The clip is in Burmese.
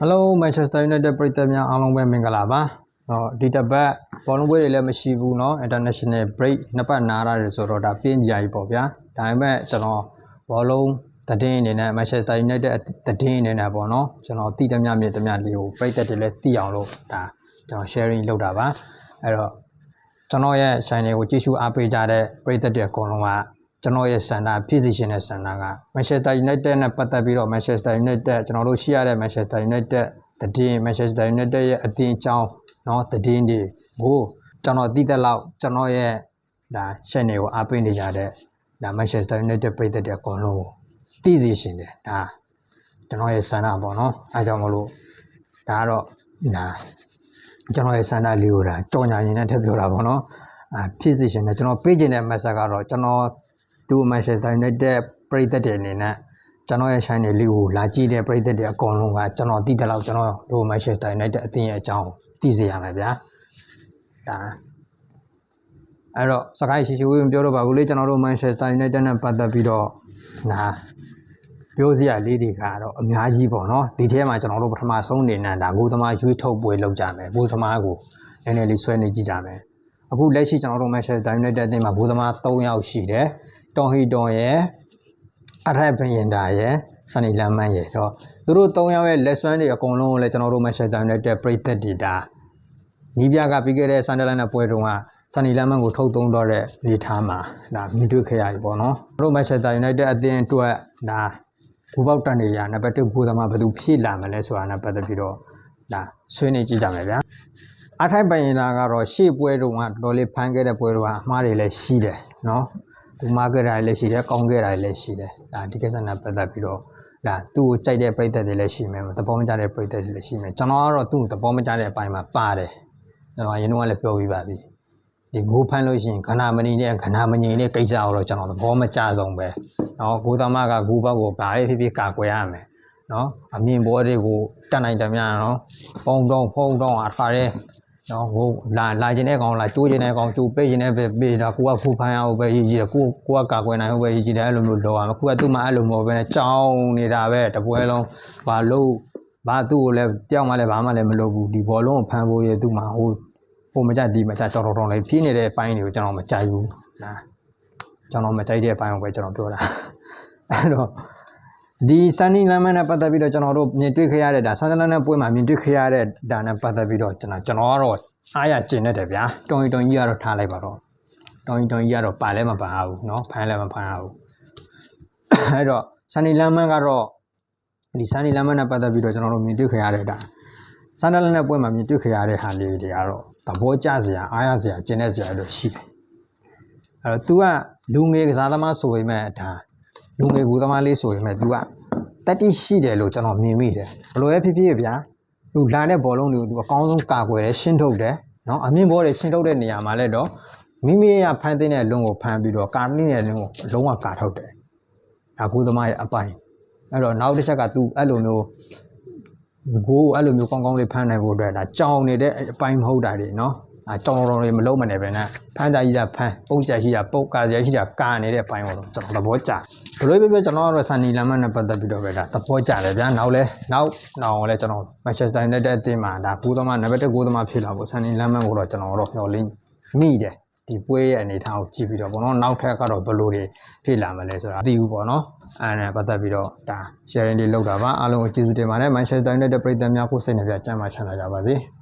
Hello Manchester United ပရိသတ်များအားလုံးပဲမင်္ဂလာပါ။ဟောဒီတစ်ပတ်ဘောလုံးပွဲတွေလည်းမရှိဘူးเนาะ International break နှစ်ပတ်နားရတယ်ဆိုတော့ဒါပြင်းကြကြီးပေါ့ဗျာ။ဒါပေမဲ့ကျွန်တော်ဘောလုံးသတင်းအနေနဲ့ Manchester United သတင်းအနေနဲ့ပေါ့နော်ကျွန်တော်သိသမျှမြင်သမျှလေးကိုပရိသတ်တွေလည်းသိအောင်လို့ဒါကျွန်တော် sharing လုပ်တာပါ။အဲ့တော့ကျွန်တော်ရဲ့ channel ကိုကြည့်ရှုအားပေးကြတဲ့ပရိသတ်တွေအကုန်လုံးက ကျွန်တော်ရဲ့စန္ဒဖြစ်စီရှင်တဲ့စန္ဒက Manchester United နဲ့ပတ်သက်ပြီးတော့ Manchester United ကျွန်တော်တို့ရှိရတဲ့ Manchester United တည်င်း Manchester United ရဲ့အသင်းအကြောင်းเนาะတည်င်းတွေကိုကျွန်တော်သိတဲ့လောက်ကျွန်တော်ရဲ့ဒါ channel ကိုအားပေးနေကြတဲ့ဒါ Manchester United ပရိသတ်တွေအကုန်လုံးကိုသိစေရှင်တယ်ဒါကျွန်တော်ရဲ့စန္ဒပေါ့နော်အဲကြောင့်မလို့ဒါကတော့ဒါကျွန်တော်ရဲ့စန္ဒလေးကိုဒါကြော်ညာရင်နဲ့ထည့်ပြောတာပေါ့နော်အာဖြစ်စေရှင်တယ်ကျွန်တော်ပေးခြင်းတဲ့ message ကတော့ကျွန်တော် သူ Manchester United ပရိသတ်တွေအနေနဲ့ကျွန်တော်ရဲ့ channel လေးကိုလာကြည့်တဲ့ပရိသတ်တွေအကုန်လုံးကကျွန်တော်သိတဲ့လောက်ကျွန်တော်တို့ Manchester United အသင်းရဲ့အကြောင်းသိစေရမယ်ဗျာဒါအဲ့တော့စကိုင်းရှိရှိဝေးမပြောတော့ပါဘူးလေကျွန်တော်တို့ Manchester United နဲ့ပတ်သက်ပြီးတော့နာပြောစရာလေးတွေကတော့အများကြီးပေါ့နော်ဒီထဲမှာကျွန်တော်တို့ပထမဆုံးနေနဲ့ဒါဂိုးသမားရွေးထုတ်ပွဲလုပ်ကြမယ်ဂိုးသမားကိုနည်းနည်းလေးဆွဲနေကြည့်ကြမယ်အခုလက်ရှိကျွန်တော်တို့ Manchester United အသင်းမှာဂိုးသမား3ယောက်ရှိတယ် တွန်ဟီတွန်ရဲ့အထက်ဘရင်တာရဲ့ဆန်နီလမ်းမန်းရဲ့တော့သူတို့3ယောက်ရဲ့လက်စွမ်းတွေအကုန်လုံးကိုလည်းကျွန်တော်တို့ Manchester United ပြည်သက်တွေဒါနီးပြကပြီးခဲ့တဲ့ဆန်ဒလန်နဲ့ပွဲတုန်းကဆန်နီလမ်းမန်းကိုထုတ်သုံးတော့တဲ့နေထားမှာဒါမြင်တွေ့ခဲ့ရပြီပေါ့နော်တို့ Manchester United အသင်းအတွက်ဒါဘူပေါက်တန်နေရနံပါတ်1ဘူသမားဘယ်သူဖြည့်လာမလဲဆိုတာနဲ့ပတ်သက်ပြီးတော့ဒါဆွေးနွေးကြည့်ကြမယ်ဗျာအထိုက်ပိုင်ရင်လာကတော့ရှေ့ပွဲတုန်းကတော်တော်လေးဖမ်းခဲ့တဲ့ပွဲတုန်းကအမှားတွေလည်းရှိတယ်နော် သူမှားခဲ့တာလည်းရှိတယ်ကောင်းခဲ့တာလည်းရှိတယ်ဒါဒီကိစ္စနဲ့ပတ်သက်ပြီးတော့ဒါသူ့ကိုကြိုက်တဲ့ပြိသက်တွေလည်းရှိမယ်သဘောမကျတဲ့ပြိသက်တွေလည်းရှိမယ်ကျွန်တော်ကတော့သူ့ကိုသဘောမကျတဲ့အပိုင်းမှာပါတယ်ကျွန်တော်ရင်းနှီးကလည်းပြောပြီးပါပြီဒီဂိုးဖမ်းလို့ရှိရင်ခဏမနေနဲ့ခဏမငြိမ်နဲ့ကိစ္စအောင်တော့ကျွန်တော်သဘောမကျဆုံးပဲနော်ဂိုးသမားကဂိုးဘက်ကိုဘာပဲဖြစ်ဖြစ်ကာကွယ်ရမယ်နော်အမြင်ပေါ်တွေကိုတတ်နိုင်တယ်များနော်ပုံတော့ဖုံတော့အဖာရဲ နော်ဟိုလာလာခြင်းတဲ့ကောင်လာကျိုးခြင်းတဲ့ကောင်ကျိုးပေးခြင်းတဲ့ပဲပေးတာကိုကဖူဖန်ရအောင်ပဲရည်ကြီးတယ်ကိုကိုကကာကွယ်နိုင်အောင်ပဲရည်ကြီးတယ်အဲ့လိုမျိုးလောရမယ်ကိုကသူ့မှာအဲ့လိုမဟုတ်ပဲနဲ့ကြောင်းနေတာပဲတပွဲလုံးဘာလို့ဘာသူ့ကိုလည်းကြောက်မှလည်းဘာမှလည်းမလုပ်ဘူးဒီဘောလုံးကိုဖန်ဖို့ရသူ့မှာဟိုဟိုမကြဒီမကြတော်တော်တော်လေးဖြင်းနေတဲ့ပိုင်းတွေကိုကျွန်တော်မကြိုက်ဘူးနာကျွန်တော်မကြိုက်တဲ့ပိုင်းကိုပဲကျွန်တော်ပြောတာအဲ့တော့ ဒီစန်နီလမ်းမနဲ့ပတ်သက်ပြီးတော့ကျွန်တော်တို့မြင်တွေ့ခဲ့ရတဲ့ဒါဆန်ဒလန်နဲ့ပွဲမှာမြင်တွေ့ခဲ့ရတဲ့ဒါနဲ့ပတ်သက်ပြီးတော့ကျွန်တော်ကျွန်တော်ကတော့အားရကျင်နေတယ်ဗျာတုံရီတုံကြီးကတော့ထားလိုက်ပါတော့တုံရီတုံကြီးကတော့ပါလဲမပါဘူးเนาะဖမ်းလဲမဖမ်းဘူးအဲ့တော့စန်နီလမ်းမကတော့ဒီစန်နီလမ်းမနဲ့ပတ်သက်ပြီးတော့ကျွန်တော်တို့မြင်တွေ့ခဲ့ရတဲ့ဒါဆန်ဒလန်နဲ့ပွဲမှာမြင်တွေ့ခဲ့ရတဲ့ဟာလေးတွေကတော့သဘောကျစရာအားရစရာကျင်တဲ့စရာတို့ရှိတယ်အဲ့တော့ तू ကလူငယ်ကစားသမားဆိုပေမဲ့ဒါ လူငယ်ကူသမားလေးဆိုပေမဲ့ तू ကတက်တိရှိတယ်လို့ကျွန်တော်မြင်မိတယ်ဘလို့ပဲဖြစ်ဖြစ်ဗျာသူလာတဲ့ဘောလုံးတွေကို तू အကောင်းဆုံးကာကွယ်တယ်ရှင်းထုတ်တယ်နော်အမြင့်ဘောတွေရှင်းထုတ်တဲ့နေရာမှာလည်းတော့မိမိရဖမ်းသိတဲ့လုံးကိုဖမ်းပြီးတော့ကာမိတဲ့လုံးကိုလုံးဝကာထုတ်တယ်ဒါကူသမားရဲ့အပိုင်းအဲ့တော့နောက်တစ်ချက်က तू အဲ့လိုမျိုးဘိုးအဲ့လိုမျိုးကောင်းကောင်းလေးဖမ်းနိုင်ဖို့အတွက်ဒါကြောင်နေတဲ့အပိုင်းမဟုတ်တာတွေနော် အဲကြောင်တော်တော်လေးမလုံးမနေပဲနဲ့ဖမ်းကြကြီးတာဖမ်းပုတ်ကြကြီးတာပုတ်ကာကြကြီးတာကာနေတဲ့အပိုင်းကိုတော့ကျွန်တော်သဘောကျဘလို့ပဲပဲကျွန်တော်ကတော့ဆန်နီလမ်းမနဲ့ပတ်သက်ပြီးတော့ပဲဒါသဘောကျတယ်ဗျာနောက်လဲနောက်နောက်လဲကျွန်တော် Manchester United အသင်းမှာဒါကူးသမားနံပါတ်1ကူးသမားဖြစ်လာဖို့ဆန်နီလမ်းမကိုတော့ကျွန်တော်တော့မျှော်လင့်မိတယ်ဒီပွဲရဲ့အနေအထားကိုကြည့်ပြီးတော့ပေါ့နော်နောက်ထပ်ကတော့ဘယ်လိုတွေဖြစ်လာမလဲဆိုတာမသိဘူးပေါ့နော်အဲနဲ့ပတ်သက်ပြီးတော့ဒါ sharing လေးလုပ်တာပါအားလုံးကိုကျေးဇူးတင်ပါတယ် Manchester United ပြည်သက်များကိုစိတ်နှပြကြမ်းမှချမ်းသာကြပါစေ။